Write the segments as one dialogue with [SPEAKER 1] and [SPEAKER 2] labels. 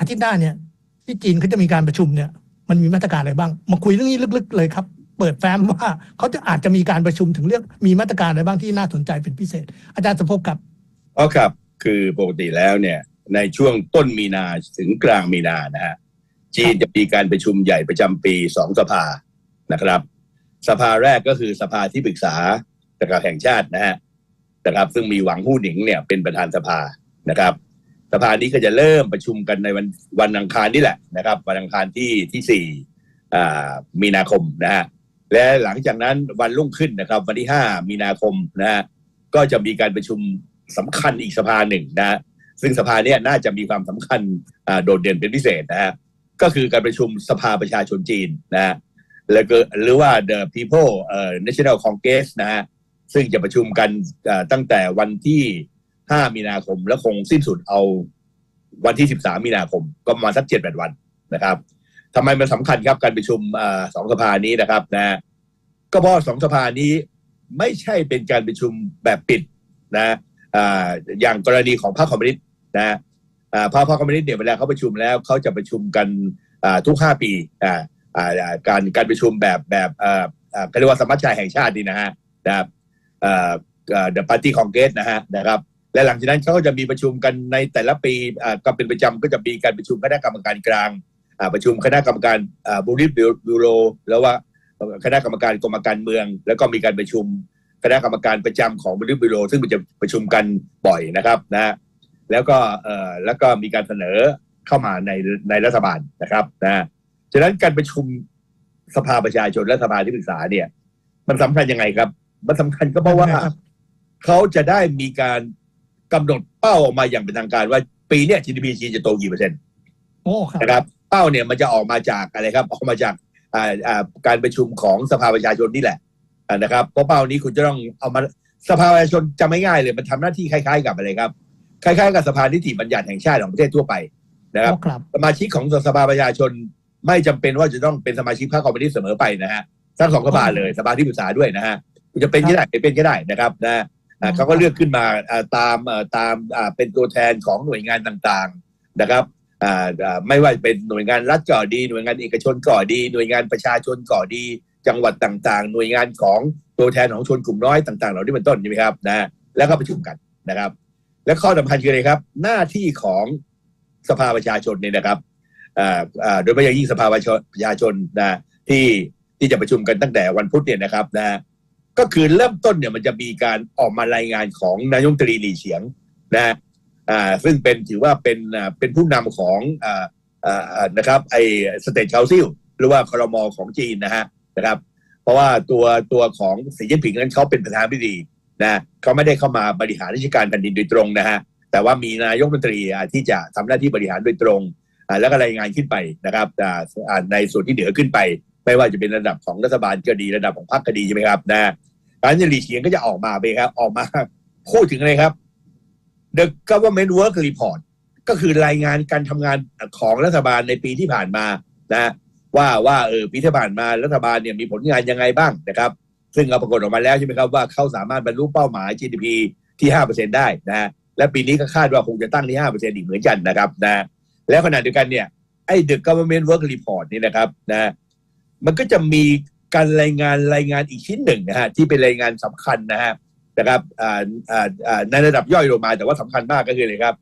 [SPEAKER 1] อาทิตย์หน้าเนี่ย ที่จีนเขาจะมีการประชุมเนี่ย มันมีมาตรการอะไรบ้าง มาคุยเรื่องนี้ลึกๆเลยครับ เปิดแฟ้มว่าเขาจะอาจจะมีการประชุมถึงเรื่องมีมาตรการอะไรบ้างที่น่าสนใจเป็นพิเศษ อาจารย์สมภพครับ
[SPEAKER 2] อ๋อครับ คือปกติแล้วเนี่ย ในช่วงต้นมีนาถึงกลางมีนานะฮะจีนจะมีการประชุมใหญ่ประจำปีสองสภานะครับ สภาแรกก็คือสภาที่ปรึกษาตระแห่งชาตินะฮะนะครับ ซึ่งมีหวังหู้หนิงเนี่ยเป็นประธานสภานะครับ สภานี้ก็จะเริ่มประชุมกันในวันวันอังคารนี่แหละนะครับ วันอังคารที่ที่สี่มีนาคมนะฮะและหลังจากนั้นวันรุ่งขึ้นนะครับ วันที่ห้ามีนาคมนะฮะก็จะมีการประชุมสำคัญอีกสภาหนึ่งนะฮะซึ่งสภาเนี้ยน่าจะมีความสำคัญโดดเด่นเป็นพิเศษนะฮะก็คือการประชุมสภาประชาชนจีนนะฮะแล้วก็หรือว่า the people เอ่อ national congress นะฮะซึ่งจะประชุมกันตั้งแต่วันที่ 5 มีนาคม และคงสิ้นสุดเอาวันที่ 13 มีนาคม ก็ประมาณสัก7-8วันนะครับทำไมมันสำคัญครับการประชุมอสองสภานี้นะครับนะก็เพราะสองสภานี้ไม่ใช่เป็นการประชุมแบบปิดนะออย่างกรณีของพรรคคอมมิวนิสต์นะพรรคพรรคคอมมิวนิสต์เนี่ยเวลาเขาประชุมแล้วเขาจะประชุมกันทุกห้าปีการการประชุมแบบแบบเขาเรียกว่าสมัชชาแห่งชาตินี่นะฮะนะครับอ่าอ่า The Party Congress นะฮะนะครับ และหลังจากนั้นเขาก็จะมีประชุมกันในแต่ละปีอ่าก็เป็นประจำก็จะมีการประชุมคณะกรรมการกลางอ่าประชุมคณะกรรมการบูริบิโรแล้วว่าคณะกรรมการกรมการเมือง แล้วก็มีการประชุมคณะกรรมการประจำของบูริบิโรซึ่งมันจะประชุมกันบ่อยนะครับนะแล้วก็เอ่อแล้วก็มีการเสนอเข้ามาในในรัฐบาลนะครับนะฉะนั้นการประชุมสภาประชาชนและสภาที่ปรึกษาเนี่ย มันสำคัญยังไงครับ มันสำคัญก็เพราะว่า
[SPEAKER 1] ยังไงครับ
[SPEAKER 2] เขาจะได้มีการ กำหนดเป้าออกมาอย่างเป็นทางการว่าปีเนี้ย GDP จีนจะโตกี่เปอร์เซ็นต์
[SPEAKER 1] โอ้ครับ
[SPEAKER 2] นะครับ เป้าเนี่ยมันจะออกมาจากอะไรครับ ออกมาจากอ่าอ่าการประชุมของสภาประชาชนนี่แหละอ่านะครับเพราะเป้านี้คุณจะต้องเอามาสภาประชาชนจะไม่ง่ายเลยมันทำหน้าที่คล้ายๆกับอะไรครับ คล้ายๆกับสภานิติบัญญัติแห่งชาติของประเทศทั่วไปนะครับ
[SPEAKER 1] โอ้ครับ
[SPEAKER 2] สมาชิกของสภาประชาชนไม่จำเป็นว่าจะต้องเป็นสมาชิกพรรคคอมมิวนิสต์เสมอไปนะฮะทั้งสองสภาเลยสภาที่ปรึกษาด้วยนะฮะคุณจะเป็นก็ได้ไม่เป็นก็ได้นะครับนะอ่า เขาก็เลือกขึ้นมาอ่าตามอ่าตามอ่าเป็นตัวแทนของหน่วยงานต่างๆนะครับอ่าอ่าไม่ว่าจะเป็นหน่วยงานรัฐก็ดี หน่วยงานเอกชนก็ดี หน่วยงานประชาชนก็ดี จังหวัดต่างๆ หน่วยงานของตัวแทนของชนกลุ่มน้อยต่างๆ เหล่านี้เป็นต้นใช่ไหมครับนะแล้วก็ประชุมกันนะครับ และข้อสำคัญคืออะไรครับ หน้าที่ของสภาประชาชนเนี่ยนะครับอ่าอ่าโดยเฉพาะอย่างยิ่งสภาประชาชนนะที่ที่จะประชุมกันตั้งแต่วันพุธเนี่ยนะครับนะ ก็คือเริ่มต้นเนี่ยมันจะมีการออกมารายงานของนายกรัฐมนตรีหลีเฉียงนะอ่าซึ่งเป็นถือว่าเป็นอ่าเป็นผู้นำของอ่าอ่านะครับไอสเตทเชลซิลหรือว่าครมอของจีนนะฮะนะครับ เพราะว่าตัวตัวของสีจิ้นผิงนั้นเขาเป็นประธานาธิบดีนะเขาไม่ได้เข้ามาบริหารราชการแผ่นดินโดยตรงนะฮะแต่ว่ามีนายกรัฐมนตรีอ่าที่จะทำหน้าที่บริหารโดยตรงอ่าแล้วก็รายงานขึ้นไปนะครับอ่าในส่วนที่เหนือขึ้นไป ไม่ว่าจะเป็นระดับของรัฐบาลก็ดีระดับของพรรคก็ดีใช่ไหมครับนะการจะหลีเฉียงก็จะออกมาไปครับ ออกมาพูดถึงอะไรครับ The Government Work Report ก็คือรายงานการทำงานของรัฐบาลในปีที่ผ่านมานะว่าว่าเออปีที่ผ่านมารัฐบาลเนี่ยมีผลงานยังไงบ้างนะครับ ซึ่งเอาปรากฏออกมาแล้วใช่ไหมครับว่าเขาสามารถบรรลุเป้าหมาย GDP ที่ 5%ได้นะและปีนี้ก็คาดว่าคงจะตั้งที่ 5%อีกเหมือนกันนะครับนะแล้วขณะเดียวกันเนี่ยไอ้ The Government Work Report นี่นะครับนะ มันก็จะมีการรายงานรายงานอีกชิ้นหนึ่งนะฮะที่เป็นรายงานสำคัญนะฮะนะครับในระดับย่อยลงมาแต่ว่าสำคัญมากก็คืออะไรครับ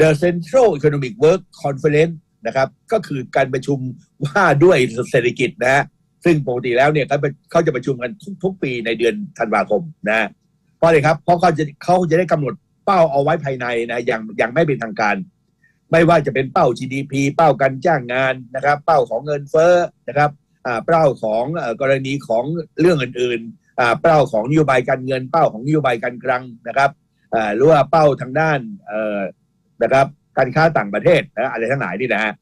[SPEAKER 2] The Central Economic Work Conference นะครับ ก็คือการประชุมว่าด้วยเศรษฐกิจนะฮะซึ่งปกติแล้วเนี่ยเขาเขาจะประชุมกันทุกๆปีในเดือนธันวาคมนะเพราะอะไรครับ เพราะเขาจะเขาจะได้กำหนดเป้าเอาไว้ภายในนะอย่างอย่างไม่เป็นทางการ ไม่ว่าจะเป็นเป้า GDP เป้าการจ้างงานนะครับ เป้าของเงินเฟ้อนะครับ เป้าของกรณีของเรื่องอื่นๆอ่าเป้าของนโยบายการเงิน เป้าของนโยบายการคลังนะครับอ่าหรือว่าเป้าทางด้านเอ่อนะครับการค้าต่างประเทศนะอะไรทั้งหลายนี่นะฮะ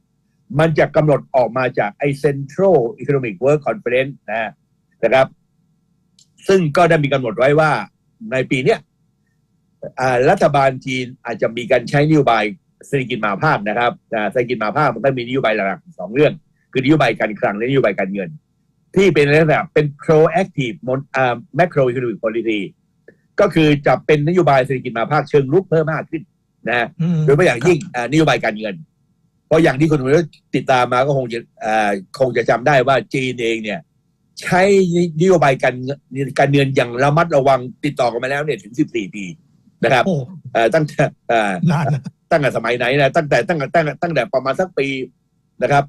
[SPEAKER 2] มันจะกำหนดออกมาจากไอ Central Economic Work Conference นะฮะนะครับ ซึ่งก็ได้มีกำหนดไว้ว่าในปีเนี้ยอ่ารัฐบาลจีนอาจจะมีการใช้นโยบายเศรษฐกิจมาภาคนะครับอ่าเศรษฐกิจมาภาคมันก็มีนโยบายหลักสองเรื่อง คือนโยบายการคลังและนโยบายการเงิน ที่เป็นลักษณะเป็น proactive mon- อ่า macroeconomic policy ก็คือจะเป็นนโยบายเศรษฐกิจมหาภาคเชิงรุกเพิ่มมากขึ้นนะฮะ
[SPEAKER 1] อืม
[SPEAKER 2] โดยเฉพาะอย่างยิ่งอ่านโยบายการเงิน เพราะอย่างที่คุณผู้ชมติดตามมาก็คงจะเอ่อคงจะจำได้ว่าจีนเองเนี่ย ใช้นโยบายการเงินการเงินอย่างระมัดระวังติดต่อกันมาแล้วเนี่ยถึง 14 ปีนะครับ
[SPEAKER 1] โอ้
[SPEAKER 2] เอ่อตั้งแต่เอ่อ
[SPEAKER 1] นานนะ
[SPEAKER 2] ตั้งแต่สมัยไหนนะตั้งแต่ตั้งแต่ตั้งแต่ตั้งแต่ประมาณสักปีนะครับ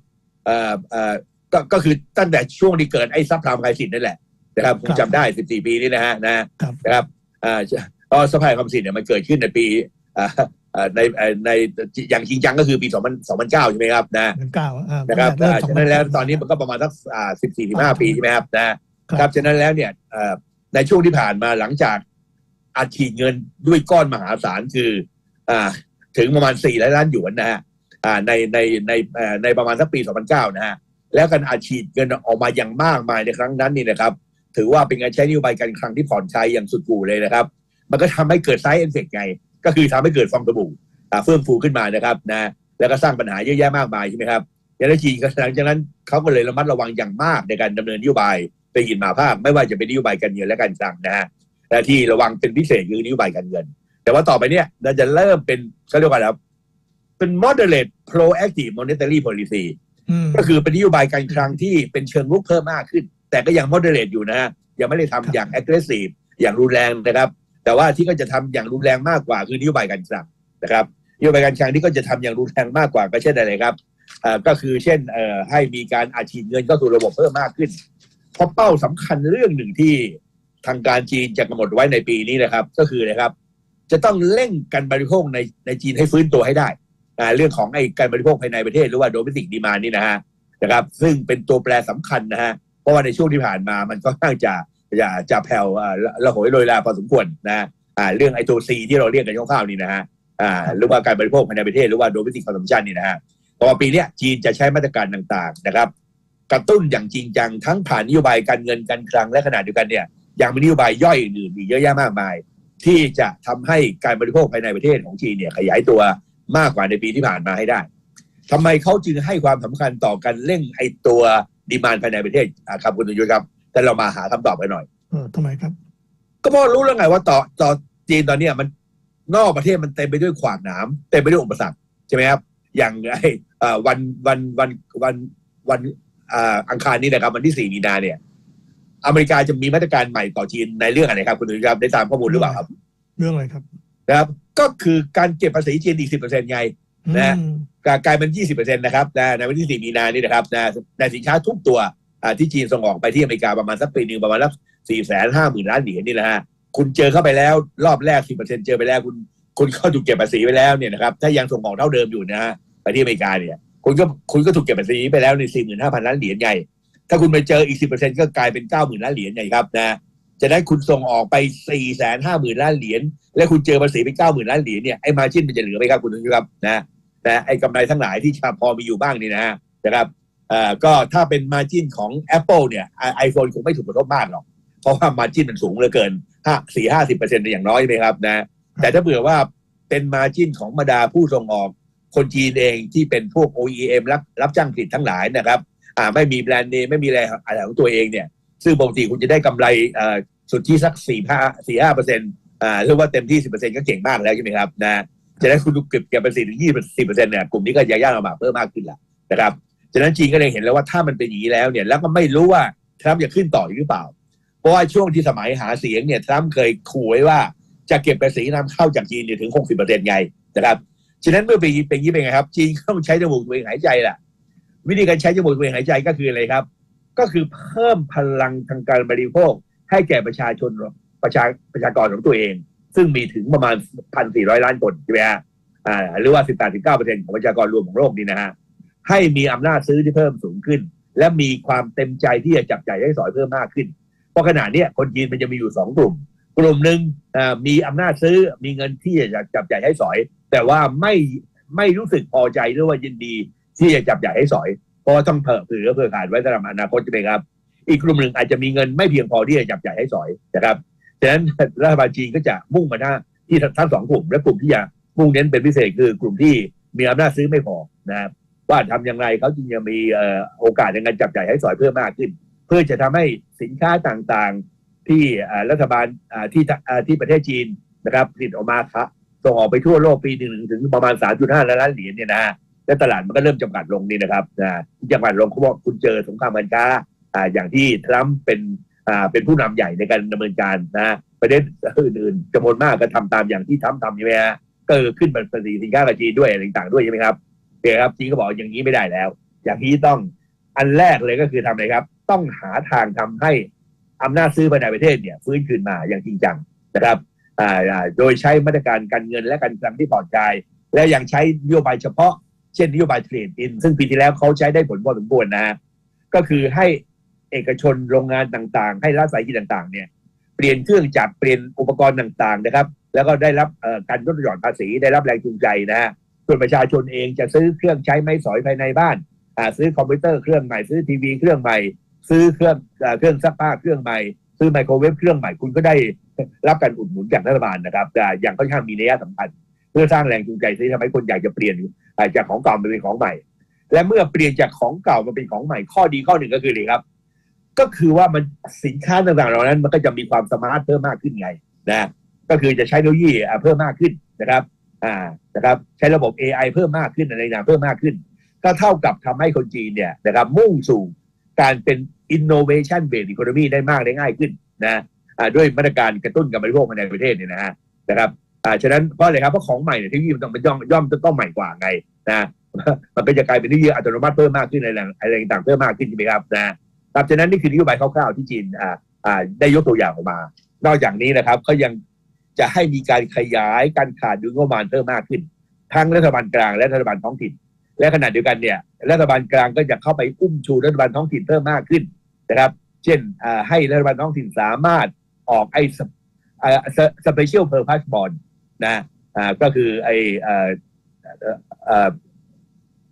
[SPEAKER 2] เอ่อเอ่อก็ก็คือตั้งแต่ช่วงที่เกิดไอ้ซับพลามไครสินนั่นแหละนะครับผมจำได้ 14 ปีนี่นะฮะนะครับนะครับเอ่อก็ซับพลามไครสินเนี่ยมันเกิดขึ้นในปีเอ่อเอ่อในเอ่อในอย่างจริงจังก็คือปี 2000 2009 ใช่ไหมครับนะ
[SPEAKER 1] เดือนเก้าอ่า
[SPEAKER 2] นะครับ
[SPEAKER 1] เริ่ม
[SPEAKER 2] อ่า
[SPEAKER 1] สง
[SPEAKER 2] ฉะ
[SPEAKER 1] พั
[SPEAKER 2] นั้นแล้ว
[SPEAKER 1] สง
[SPEAKER 2] ตอนนี้มันก็ประมาณสักอ่า14 15 ปีใช่ไหมครับนะครับฉะนั้นแล้วเนี่ยเอ่อในช่วงที่ผ่านมาหลังจากอัดฉีดเงินด้วยก้อนมหาศาลคืออ่าถึงประมาณ4ล้านล้านหยวนนะฮะอ่า ในในในเอ่อในประมาณสักปี 2009 นะฮะแล้วการอัดฉีดเงินออกมาอย่างมากมายในครั้งนั้นนี่นะครับ ถือว่าเป็นการใช้นโยบายการคลังที่ผ่อนคลายอย่างสุดกู่เลยนะครับ มันก็ทำให้เกิดไซด์เอฟเฟกไง ก็คือทำให้เกิดฟองสบู่อ่าเฟื่องฟูขึ้นมานะครับนะแล้วก็สร้างปัญหาเยอะแยะมากมายใช่ไหมครับยางนั้นจีนหลังจากนั้นเขาก็เลยระมัดระวังอย่างมากในการดำเนินนโยบายไปหินหมาภาคไม่ว่าจะเป็นนโยบายการเงินและการคลังนะฮะแต่ที่ระวังเป็นพิเศษคือนโยบายการเงิน แต่ว่าต่อไปเนี่ยเราจะเริ่มเป็นเขาเรียกว่าอะไรครับ เป็น moderate proactive monetary policy
[SPEAKER 1] อืม
[SPEAKER 2] ก็คือเป็นนโยบายการคลังที่เป็นเชิงรุกเพิ่มมากขึ้น แต่ก็ยัง moderate อยู่นะฮะยังไม่ได้ทำ
[SPEAKER 1] ครับ
[SPEAKER 2] อย่าง aggressive อย่างรุนแรงนะครับ แต่ว่าที่ก็จะทำอย่างรุนแรงมากกว่า คือนโยบายการคลังนะครับนโยบายการคลังที่ก็จะทำอย่างรุนแรงมากกว่าก็เช่นอะไรครับเอ่อก็คือเช่นเอ่อให้มีการอาชีพเงินเข้าสู่ระบบเพิ่มมากขึ้นเพราะเป้าสำคัญเรื่องหนึ่งที่ทางการจีนจะกำหนดไว้ในปีนี้นะครับ ก็คือนะครับ จะต้องเร่งการบริโภคในในจีนให้ฟื้นตัวให้ได้อ่า เรื่องของไอ้การบริโภคภายในประเทศหรือว่า domestic demand นี่นะฮะนะครับซึ่งเป็นตัวแปรสำคัญนะฮะเพราะว่าในช่วงที่ผ่านมามันก็ค่อนข้างจะจะจะแผ่วระหยโรยลาพอสมควรนะเรื่องไอตัวซีที่เราเรียกกันคร่าวๆนี่นะฮะหรือว่าการบริโภคภายในประเทศหรือว่า domestic consumption นี่นะฮะต่อปีนี้จีนจะใช้มาตรการต่างๆนะครับ กระตุ้นอย่างจริงจังทั้งผ่านนโยบายการเงินการคลังและขณะเดียวกันเนี่ยยังมีนโยบายย่อยอื่นๆอีกเยอะแยะมากมาย ที่จะทำให้การบริโภคภายในประเทศของจีนเนี่ยขยายตัว มากกว่าในปีที่ผ่านมาให้ได้ทำไมเขาจึงให้ความสำคัญต่อการเร่งไอตัวดีมานภายในประเทศอ่าครับคุณตุยุทธครับ แต่เรามาหาคำตอบกันหน่อย
[SPEAKER 1] เออทำไมครับ
[SPEAKER 2] ก็เพราะรู้แล้วไงว่าต่อต่อจีนตอนเนี้ยมันนอกประเทศมันเต็มไปด้วยขวากหนามเต็มไปด้วยอุปสรรคใช่ไหมครับ อย่างไอ้เอ่อวันวันวันวันวันอ่าอังคารนี้นะครับ วันที่สี่มีนาเนี่ย อเมริกาจะมีมาตรการใหม่ต่อจีนในเรื่องอะไรครับ คุณดุยครับได้ตามข้อมูลหรือเปล่าครับ
[SPEAKER 1] เรื่องอะไรครับ
[SPEAKER 2] นะครับ ก็คือการเก็บภาษีจีนอีกสิบเปอร์เซ็นต์ไงนะ
[SPEAKER 1] อืม
[SPEAKER 2] กลายเป็น20%นะครับนะในวันที่4มีนานี่นะครับนะในสินค้าทุกตัวอ่าที่จีนส่งออกไปที่อเมริกาประมาณสักปีหนึ่งประมาณสัก4 5 0 0 0 0ล้านเหรียญนี่แหละฮะคุณเจอเข้าไปแล้วรอบแรก10%เจอไปแล้วคุณคุณก็ถูกเก็บภาษีไปแล้วเนี่ยนะครับถ้ายังส่งออกเท่าเดิมอยู่นะฮะไปที่อเมริกาเนี่ยคุณก็คุณก็ถูกเก็บภาษีไปแล้วใน45,000ล้านเหรียญไงถ้าคุณไปเจออีก10%ก็กลายเป็น90,000ล้านเหรียญไงครับนะ จะได้คุณส่งออกไป450,000ล้านเหรียญและคุณเจอภาษีไป90,000ล้านเหรียญเนี่ยไอ้มาจิ้นมันจะเหลือไหมครับคุณผู้ชครับนะนะไอ้กำไรทั้งหลายที่พอมีอยู่บ้างนี่นะนะครับเอ่อก็ถ้าเป็นมาจิ้นของ Apple เนี่ยไอโฟนคงไม่ถูกกระทบมากหรอก เพราะว่ามาจิ้นมันสูงเหลือเกินห้าสี่ห้าสิบเปอร์เซ็นต์อย่างน้อยไหมครับนะแต่ถ้าเผื่อว่าเป็นมาจิ้นของบรรดาผู้ส่งออกคนจีนเองที่เป็นพวก OEM รับรับจ้างผลิตทั้งหลายนะครับอ่าไม่มีแบรนด์เนมไม่มีอะไรอะไรของตัวเองเนี่ยซึ่งปกติคุณจะได้กำไรเอ่อ สุดที่สักสี่ห้าสี่ห้าเปอร์เซ็นต์อ่าหรือว่าเต็มที่สิบเปอร์เซ็นต์ก็เก่งมากแล้วใช่ไหมครับนะจะได้คุณเก็บเก็บเป็นสี่ถึงยี่สิบเปอร์เซ็นต์เนี่ยกลุ่มนี้ก็ยากยากลำบากเพิ่มมากขึ้นละนะครับฉะนั้นจีนก็เลยเห็นแล้วว่าถ้ามันเป็นอย่างนี้แล้วเนี่ยแล้วก็ไม่รู้ว่าทรัมป์จะขึ้นต่ออีกหรือเปล่า เพราะว่าช่วงที่สมัยหาเสียงเนี่ยทรัมป์เคยขู่ไว้ว่าจะเก็บภาษีนำเข้าจากจีนเนี่ยถึงหกสิบเปอร์เซ็นต์ไงนะครับฉะนั้นเมื่อเป็นเป็นอย่างนี้เป็นไงครับ จีนต้องใช้จมูกตัวเองหายใจล่ะ วิธีการใช้จมูกตัวเองหายใจก็คืออะไรครับ ก็คือเพิ่มพลังทางการบริโภค ให้แก่ประชาชนประชาประชากรของตัวเอง ซึ่งมีถึงประมาณพันสี่ร้อยล้านคนใช่ไหมฮะอ่าหรือว่า18-19%ของประชากรรวมของโลกนี่นะฮะให้มีอำนาจซื้อที่เพิ่มสูงขึ้น และมีความเต็มใจที่จะจับจ่ายใช้สอยเพิ่มมากขึ้น เพราะขณะนี้คนจีนมันจะมีอยู่สองกลุ่ม กลุ่มหนึ่งมีอำนาจซื้อมีเงินที่จะจับจ่ายให้สอย แต่ว่าไม่ไม่รู้สึกพอใจหรือว่ายินดีที่จะจับจ่ายให้สอยเพราะว่าต้องเผื่อเผื่อเผื่อขาดไว้สำหรับอนาคตใช่ไหมครับ อีกกลุ่มหนึ่งอาจจะมีเงินไม่เพียงพอที่จะจับจ่ายให้สอยนะครับฉะนั้นรัฐบาลจีนก็จะมุ่งมาหน้าที่ทั้งสองกลุ่ม และกลุ่มที่จะมุ่งเน้นเป็นพิเศษคือกลุ่มที่มีอำนาจซื้อไม่พอนะครับว่าทำอย่างไรเขาจึงจะมีโอกาสในการจับจ่ายให้สอยเพิ่มมากขึ้น เพื่อจะทำให้สินค้าต่างๆที่รัฐบาลที่ที่ประเทศจีนนะครับผลิตออกมาครับส่งออกไปทั่วโลกปีหนึ่งถึงประมาณ 3.5 ล้านล้านเหรียญเนี่ยนะและตลาดมันก็เริ่มจำกัดลงนี่นะครับนะจำกัดลงเขาบอกคุณเจอสงครามการค้า อ่าอย่างที่ทรัมป์เป็นอ่าเป็นผู้นำใหญ่ในการดำเนินการนะประเทศอื่นๆจำนวนมากก็ทำตามอย่างที่ทรัมป์ทำใช่ไหมฮะก็คือขึ้นภาษีสินค้ากับจีนด้วยอะไรต่างๆด้วยใช่ไหมครับเดี๋ยวครับจีนก็บอกอย่างนี้ไม่ได้แล้ว อย่างนี้ต้องอันแรกเลยก็คือทำอะไรครับ ต้องหาทางทำให้อำนาจซื้อภายในประเทศเนี่ยฟื้นคืนมาอย่างจริงจังนะครับอ่าอ่าโดยใช้มาตรการการเงินและการคลังที่ปลอดภัยและยังใช้นโยบายเฉพาะ เช่นนโยบายเทรดอินซึ่งปีที่แล้วเขาใช้ได้ผลพอสมควรนะก็คือให้ เอกชนโรงงานต่างๆ ให้รัฐสายกิจต่างๆเนี่ยเปลี่ยนเครื่องจักรเปลี่ยนอุปกรณ์ต่างๆนะครับ แล้วก็ได้รับการลดหย่อนภาษีได้รับแรงจูงใจนะฮะส่วนประชาชนเองจะซื้อเครื่องใช้ไม้สอยภายในบ้านซื้อคอมพิวเตอร์เครื่องใหม่ซื้อทีวีเครื่องใหม่ ซื้อเครื่องเครื่องซักผ้าเครื่องใหม่ ซื้อไมโครเวฟเครื่องใหม่คุณก็ได้รับการอุดหนุนจากรัฐบาลนะครับอย่างค่อนข้างมีนัยสำคัญเพื่อสร้างแรงจูงใจที่ทำให้คนอยากจะเปลี่ยนจากของเก่ามาเป็นของใหม่ และเมื่อเปลี่ยนจากของเก่ามาเป็นของใหม่ ข้อดีข้อหนึ่งก็คือเลยครับ ก็คือว่ามันสินค้าต่างๆเหล่านั้น มันก็จะมีความสมาร์ทเพิ่มมากขึ้นไงนะก็คือจะใช้เทคโนโลยีอ่าเพิ่มมากขึ้นนะครับอ่านะครับใช้ระบบ AI เพิ่มมากขึ้นอะไรต่างเพิ่มมากขึ้น ก็เท่ากับทำให้คนจีนเนี่ยนะครับมุ่งสู่การเป็น innovation based economy ได้มากได้ง่ายขึ้นนะอ่าด้วยมาตรการกระตุ้นการบริโภคภายในประเทศเนี่ยนะฮะนะครับอ่าฉะนั้นเพราะอะไรครับเพราะของใหม่เนี่ยเทคโนโลยีมันต้องมันย่อมย่อมจะต้องใหม่กว่าไงนะมันก็จะกลายเป็นเทคโนโลยีอัตโนมัติเพิ่มมากขึ้นอะไรอะไรต่างๆเพิ่มมากขึ้นใช่ไหมครับนะ ครับฉะนั้นนี่คือนโยบายคร่าวๆที่จีนอ่าอ่าได้ยกตัวอย่างออกมา นอกจากนี้นะครับเขายังจะให้มีการขยายการขาดดุลงบประมาณเพิ่มมากขึ้น ทั้งรัฐบาลกลางและรัฐบาลท้องถิ่น และขณะเดียวกันเนี่ยรัฐบาลกลางก็จะเข้าไปอุ้มชูรัฐบาลท้องถิ่นเพิ่มมากขึ้นนะครับ เช่นให้รัฐบาลท้องถิ่นสามารถออกไอ้สเปเชียลเพอร์พัสบอลนะก็คือไอเอ่อเอ่อเอ่อ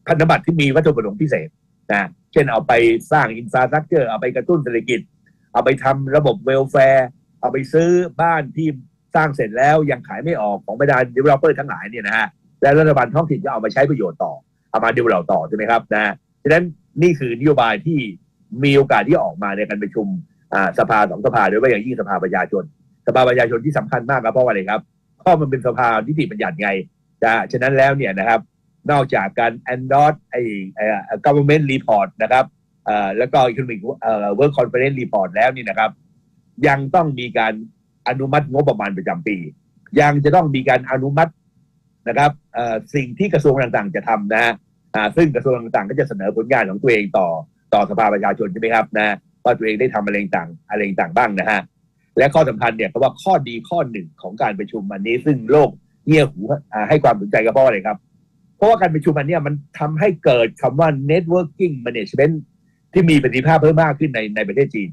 [SPEAKER 2] พันธบัตรที่มีวัตถุประสงค์พิเศษ นะเช่นเอาไปสร้างอินฟราสตรักเจอร์เอาไปกระตุ้นเศรษฐกิจ เอาไปทำระบบเวลแฟร์เอาไปซื้อบ้านที่สร้างเสร็จแล้วยังขายไม่ออกของบรรดา developer ทั้งหลายเนี่ยนะฮะและรัฐบาลท้องถิ่นจะเอามาใช้ประโยชน์ต่อ เอามา develop ต่อใช่ไหมครับนะฉะนั้นนี่คือนโยบายที่มีโอกาสที่ออกมาในการประชุมสภาสองสภาโดยเฉพาะอย่างยิ่งสภาประชาชน สภาประชาชนที่สำคัญมากครับเพราะว่าอะไรครับเพราะมันเป็นสภานิติบัญญัติไงจะฉะนั้นแล้วเนี่ยนะครับ นอกจากการ endorse ไอ้ไอ้ government report นะครับแล้วก็ economic เอ่อ work conference report แล้วนี่นะครับ ยังต้องมีการอนุมัติงบประมาณประจำปี ยังจะต้องมีการอนุมัตินะครับสิ่งที่กระทรวงต่างๆ จะทำนะฮะซึ่งกระทรวงต่างๆ ก็จะเสนอผลงานของตัวเองต่อต่อสภาประชาชนใช่ไหมครับนะว่าตัวเองได้ทำอะไรต่างอะไรต่างบ้างนะฮะและข้อสำคัญเนี่ยเพราะว่าข้อดีข้อหนึ่งของการประชุมอันนี้ ซึ่งโลกเงี่ยหูให้ความสนใจก็เพราะอะไรครับ เพราะว่าการประชุมอันเนี้ยมันทำให้เกิดคำว่า networking management ที่มีประสิทธิภาพเพิ่มมากขึ้นในในประเทศจีน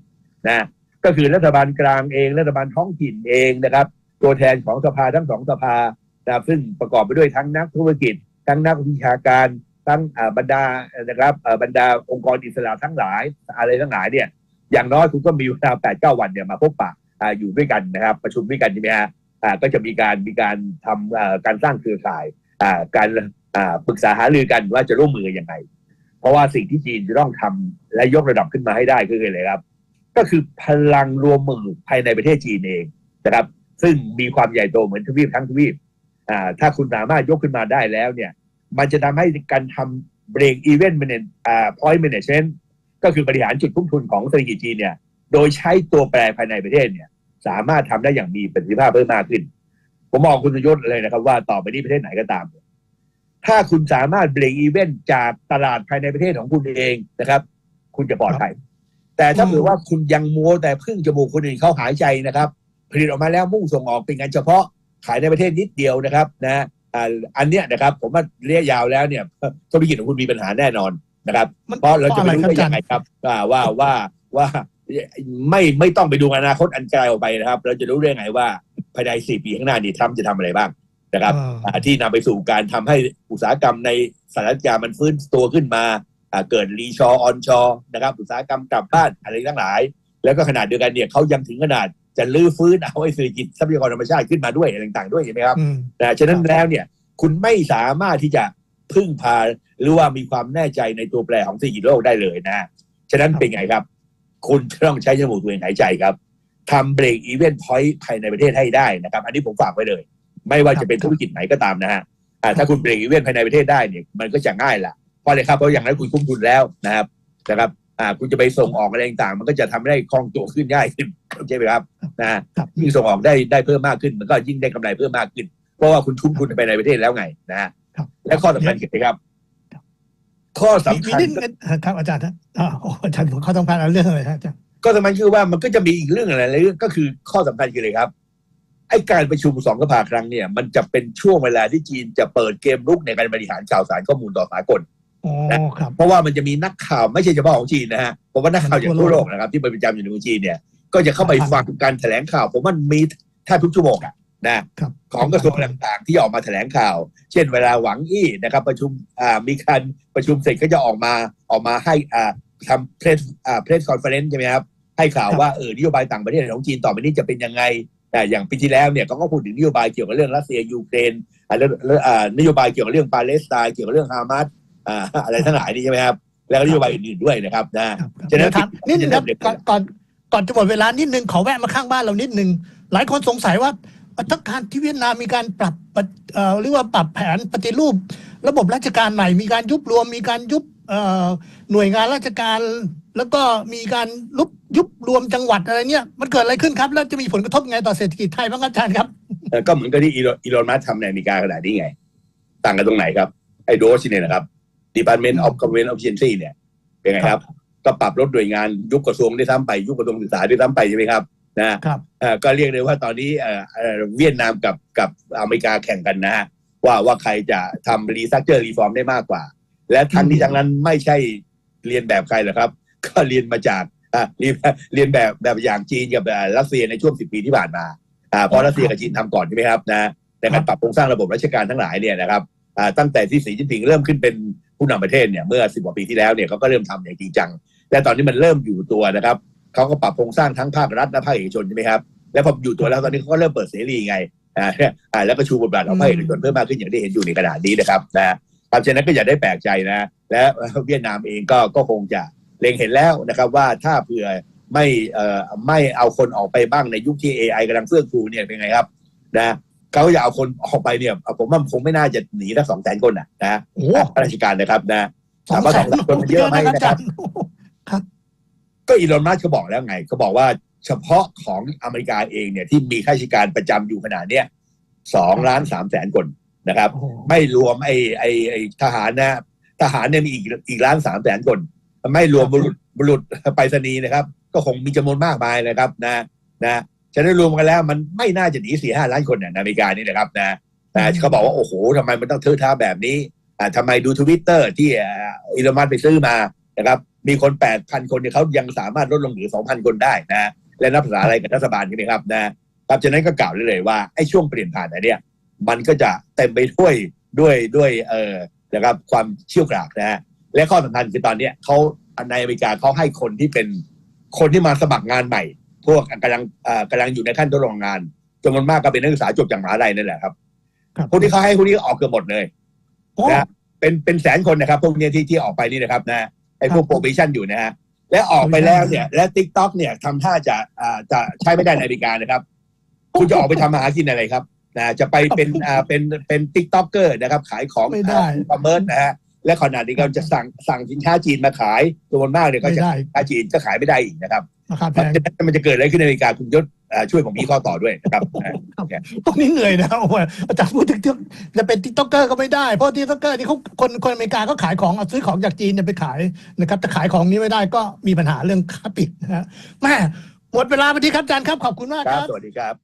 [SPEAKER 2] นะก็คือรัฐบาลกลางเอง รัฐบาลท้องถิ่นเองนะครับ ตัวแทนของสภาทั้งสองสภานะซึ่งประกอบไปด้วยทั้งนักธุรกิจ ทั้งนักวิชาการ ทั้งบรรดานะครับบรรดาองค์กรอิสระทั้งหลายอะไรทั้งหลายเนี่ยอย่างน้อยคุณก็มีเวลาแปดเก้าวันเนี่ยมาพบปะอยู่ด้วยกันนะครับ ประชุมด้วยกันใช่ไหมฮะก็จะมีการมีการทำอ่าการสร้างเครือข่ายการ ปรึกษาหารือกันว่าจะร่วมมือยังไง เพราะว่าสิ่งที่จีนจะต้องทำและยกระดับขึ้นมาให้ได้คืออะไรครับ ก็คือพลังรวมมือภายในประเทศจีนเองนะครับ ซึ่งมีความใหญ่โตเหมือนทวีปทั้งทวีปอ่าถ้าคุณสามารถยกขึ้นมาได้แล้วเนี่ย มันจะทำให้การทำ break even manage อ่า point management ก็คือบริหารจุดทุ่มทุนของเศรษฐกิจจีนเนี่ย โดยใช้ตัวแปรภายในประเทศเนี่ย สามารถทำได้อย่างมีประสิทธิภาพเพิ่มมากขึ้น ผมมองคุณยศเลยนะครับ ว่าต่อไปนี้ประเทศไหนก็ตาม ถ้าคุณสามารถเบรกอีเวนต์จากตลาดภายในประเทศของคุณเองนะครับ คุณจะปลอดภัย แต่ถ้าเผื่อว่าคุณยังมัวแต่พึ่งจมูกคนอื่นเขาหายใจนะครับผลิตออกมาแล้วมุ่งส่งออกเป็นงานเฉพาะขายในประเทศนิดเดียวนะครับนะอ่าอันเนี้ยนะครับ ผมว่าระยะยาวแล้วเนี่ยธุรกิจของคุณมีปัญหาแน่นอนนะครับ
[SPEAKER 1] มัน
[SPEAKER 2] เพราะเราจะไม่รู้
[SPEAKER 1] เพราะอะไรครับ
[SPEAKER 2] ได้ยังไงครับว่าว่าว่าว่าไม่ไม่ต้องไปดูอนาคตอันไกลออกไปนะครับ เราจะรู้ได้ไงว่าภายในสี่ปีข้างหน้านี้ทรัมป์จะทำอะไรบ้าง นะครับ
[SPEAKER 1] อ่า
[SPEAKER 2] อ่าที่นำไปสู่การทำให้อุตสาหกรรมในสหรัฐอเมริกามันฟื้นตัวขึ้นมาอ่าเกิดรีชอออนชอนะครับ อุตสาหกรรมกลับบ้านอะไรทั้งหลาย แล้วก็ขนาดเดียวกันเนี่ยเขายังถึงขนาดจะลื้อฟื้นเอาไอ้เศรษฐกิจทรัพยากรธรรมชาติขึ้นมาด้วยอะไรต่างๆด้วยใช่ไหมครับ
[SPEAKER 1] อืม
[SPEAKER 2] นะฉะนั้นแล้วเนี่ยคุณไม่สามารถที่จะพึ่งพาหรือว่ามีความแน่ใจในตัวแปรของเศรษฐกิจโลกได้เลยนะ ฉะนั้นเป็นไงครับ คุณต้องใช้จมูกตัวเองหายใจครับทำเบรกอีเวนต์พอยต์ภายในประเทศให้ได้นะครับ อันนี้ผมฝากไว้เลย ไม่ว่าจะเป็นธุรกิจไหนก็ตามนะฮะอ่าถ้าคุณเบรกอีเวนต์ภายในประเทศได้เนี่ยมันก็จะง่ายละเพราะอะไรครับเพราะอย่างนั้นคุณคุ้มทุนแล้วนะครับนะครับอ่าคุณจะไปส่งออกอะไรต่างๆ มันก็จะทำให้คล่องตัวขึ้นง่ายขึ้นใช่ไหมครับนะครับยิ่งส่งออกได้ได้เพิ่มมากขึ้น มันก็ยิ่งได้กำไรเพิ่มมากขึ้น เพราะว่าคุณทุ่มทุนไปในประเทศแล้วไงนะฮะ
[SPEAKER 1] ครับ
[SPEAKER 2] และข้อสำคัญคืออะไรครับ ข้อ
[SPEAKER 1] มี
[SPEAKER 2] สำ
[SPEAKER 1] มี
[SPEAKER 2] คัญ
[SPEAKER 1] นิดนึงครับอาจารย์ฮะอ่าโอ้อาจารย์เขาต้องการเอาเรื่องอะไรฮะอาจารย์
[SPEAKER 2] ก็สำคัญคือว่ามันก็จะมีอีกเรื่องอะไรเรื่องก็คือข้อสำคัญคืออะไรครับ ไอ้การประชุมสองสภาครั้งเนี่ย มันจะเป็นช่วงเวลาที่จีนจะเปิดเกมลุกในการบริหารข่าวสารข้อมูลต่อสากล
[SPEAKER 1] อ๋อครับ
[SPEAKER 2] เพราะว่ามันจะมีนักข่าวไม่ใช่เฉพาะของจีนนะฮะผมว่านักข่าวจากทั่วโลกนะครับ ที่ไปประจำอยู่ในเมืองจีนเนี่ย ก็จะเข้าไปฟังการแถลงข่าวผมว่ามันมีแทบทุกชั่วโมงอะนะครับของกระทรวงต่างๆ ที่ออกมาแถลงข่าว เช่นเวลาหวังอี้นะครับ ประชุมอ่ามีการประชุมเสร็จก็จะออกมาออกมาให้อ่าทำเพรสอ่าเพรสคอนเฟอเรนซ์ใช่ไหมครับให้ข่าวว่าเออนโยบายต่างประเทศของจีนต่อไปนี้จะเป็นยังไง แต่อย่างปีที่แล้วเนี่ยเขาก็พูดถึงนโยบายเกี่ยวกับเรื่องรัสเซียยูเครนอ่าเรื่องเรื่องอ่านโยบายเกี่ยวกับเรื่องปาเลสไตน์เกี่ยวกับเรื่องฮามาสอ่าอะไรทั้งหลายนี่ใช่ไหมครับ แล้วก็นโยบายอื่นๆด้วยนะครับนะ
[SPEAKER 1] ครับครับ
[SPEAKER 2] ฉะนั้น
[SPEAKER 1] เดี๋ยวถามนิดนึงครับก่อนก่อนก่อนจะหมดเวลานิดนึงขอแวะมาข้างบ้านเรานิดนึงหลายคนสงสัยว่าทักการที่เวียดนามมีการปรับปฏิเอ่อเรียกว่าปรับแผนปฏิรูป ระบบราชการใหม่มีการยุบรวมมีการยุบเอ่อ หน่วยงานราชการ แล้วก็มีการลุบยุบรวมจังหวัดอะไรเนี่ย มันเกิดอะไรขึ้นครับ แล้วจะมีผลกระทบไงต่อเศรษฐกิจไทยบ้างครับอาจารย์ครับ
[SPEAKER 2] เอ่อก็เหมือนกับที่อีโลอีโลนมัสก์ทำในอเมริกาขนาดนี้ไง ต่างกันตรงไหนครับ ไอ้โดสเนี่ยนะครับ Department of Government Efficiency เนี่ย เป็นไงครับ ก็ปรับลดหน่วยงานยุบกระทรวงได้วยซ้ำไป ยุบกระทรวงศึกษาได้วยซ้ำไปใช่ไหมครับนะครับเอ่อก็เรียกเลยว่าตอนนี้เอ่อเอ่อเวียดนามกับกับอเมริกาแข่งกันนะฮะว่าว่าใครจะทำรีซักเจอร์รีฟอร์มได้มากกว่า และทั้งนี้ทั้งนั้นไม่ใช่เรียนแบบใครหรอกครับ ก็เรียนมาจากอะเรียนเรียนแบบแบบอย่างจีนกับเอ่อรัสเซียในช่วงสิบปีที่ผ่านมาอ่าเพราะรัสเซียกับจีนทำก่อนใช่ไหมครับนะในการปรับโครงสร้างระบบราชการทั้งหลายเนี่ยนะครับอ่าตั้งแต่ที่สีจิ้นผิงเริ่มขึ้นเป็นผู้นำประเทศเนี่ยเมื่อสิบกว่าปีที่แล้วเนี่ยเขาก็เริ่มทำอย่างจริงจังแต่ตอนนี้มันเริ่มอยู่ตัวนะครับเขาก็ปรับโครงสร้างทั้งภาครัฐและภาคเอกชนใช่ไหมครับแล้วพออยู่ตัวแล้วตอนนี้เขาก็เริ่มเปิดเสรีไงอ่าอ่าแล้วก็ชูบทบาทของภาคเอกชนเพิ่มมากขึ้นอย่างที่เห็นอยู่ในขณะนี้นะครับนะ ครับฉะนั้นก็อย่าได้แปลกใจนะ และเวียดนามเองก็ก็คงจะเล็งเห็นแล้วนะครับว่าถ้าเผื่อไม่เอ่อไม่เอาคนออกไปบ้างในยุคที่ AI กำลังเฟื่องฟูเนี่ยเป็นไงครับนะเขาจะเอาคนออกไปเนี่ยผมว่าคงไม่น่าจะหนีทั้งสองแสนคนนะนะ
[SPEAKER 1] โอ้
[SPEAKER 2] ข้าราชการนะครับนะ
[SPEAKER 1] สอง
[SPEAKER 2] ถามว่า
[SPEAKER 1] แส
[SPEAKER 2] สอนงแสนคนมันเยอะไหม
[SPEAKER 1] นะ
[SPEAKER 2] นะ
[SPEAKER 1] อา
[SPEAKER 2] ค
[SPEAKER 1] จา
[SPEAKER 2] รั
[SPEAKER 1] ร
[SPEAKER 2] บ
[SPEAKER 1] ย์
[SPEAKER 2] ก็อีลอนมัสก์เขาบอกแล้วไงเขาบอกว่าเฉพาะของอเมริกาเองเนี่ยที่มีข้าราชการประจำอยู่ขนาดเนี้ยสองล้านสามแสนคน นะครับ
[SPEAKER 1] โอ้โห
[SPEAKER 2] ไม่รวมไอ้ไอ้ไอ้ทหารนะทหารเนี่ยมีอีกอีกล้านสามแสนคน ไม่รวมบุรุษบุรุษไปรษณีย์นะครับ ก็คงมีจำนวนมากมายนะครับนะนะฉะนั้นรวมกันแล้วมันไม่น่าจะหนีสี่ห้าล้านคนเนี่ยในอเมริกานี่นะครับนะนะเขาบอกว่าโอ้โหทำไมมันต้องเทอะท้าแบบนี้อ่าทำไมดูทวิตเตอร์ที่อ่าอีลอนมัสก์ไปซื้อมานะครับมีคนแปดพันคนเนี่ยเขายังสามารถลดลงเหลือสองพันคนได้นะและนับภาษาอะไรกับรัฐบาลกันไหมครับนะครับฉะนั้นก็กล่าวได้เลยว่าไอ้ช่วงเปลี่ยนผ่านอันเนี้ย มันก็จะเต็มไปด้วยด้วยด้วยเอ่อนะครับความเชี่ยวกรากนะฮะและข้อสำคัญคือตอนเนี้ยเขาในอเมริกาเขาให้คนที่เป็นคนที่มาสมัครงานใหม่ พวกกำลังเอ่อกำลังอยู่ในขั้นทดลองงานจำนวนมากก็เป็นนักศึกษาจบจากมหาลัยนั่นแหละครับ
[SPEAKER 1] ครับ
[SPEAKER 2] พวกที่เขาให้พวกนี้ออกเกือบหมดเลย
[SPEAKER 1] โอ้
[SPEAKER 2] นะฮะเป็นเป็นแสนคนนะครับ พวกเนี้ยที่ที่ออกไปนี่นะครับนะไอ้พวก
[SPEAKER 1] ครับ
[SPEAKER 2] โปรบิชั่นอยู่นะฮะและออกไปแล้วเนี่ย และทิกต็อกเนี่ยทำท่าจะอ่าจะใช้ไม่ได้ในอเมริกานะครับ คุณจะออกไปทำมาหากินอะไรครับ นะจะไปเป็นอ่าเป็นเป็นติ๊กต็อกเกอร์นะครับ ขายของ
[SPEAKER 1] ไม่ได้
[SPEAKER 2] ประเมินนะฮะและขนาดนี้ก็จะสั่งสั่งสินค้าจีนมาขายจำนวนมากเนี่ยก็
[SPEAKER 1] ไม่
[SPEAKER 2] จะ
[SPEAKER 1] ได้
[SPEAKER 2] สินค้าจีนก็ขายไม่ได้อีกนะครับ
[SPEAKER 1] ราคาแพง
[SPEAKER 2] มันจะเกิดอะไรขึ้นในอเมริกาคุณยศอ่าช่วยผมมีข้อต่อด้วยนะครับอ่า
[SPEAKER 1] พวกนี้เหนื่อยนะโอ้โหอาจารย์พูดถึงจะเป็นติ๊กต็อกเกอร์ก็ไม่ได้ เพราะติ๊กต็อกเกอร์นี่เขาคนคนอเมริกาก็ขายของเอาซื้อของจากจีนเนี่ยไปขายนะครับแต่ขายของนี้ไม่ได้ก็มีปัญหาเรื่องค้าปลีกนะฮะแม่หมดเวลาพอดีครับอาจารย์ครับขอบคุณมาก
[SPEAKER 2] ค
[SPEAKER 1] ค
[SPEAKER 2] รั
[SPEAKER 1] รั
[SPEAKER 2] บ บ สวัสดีครับ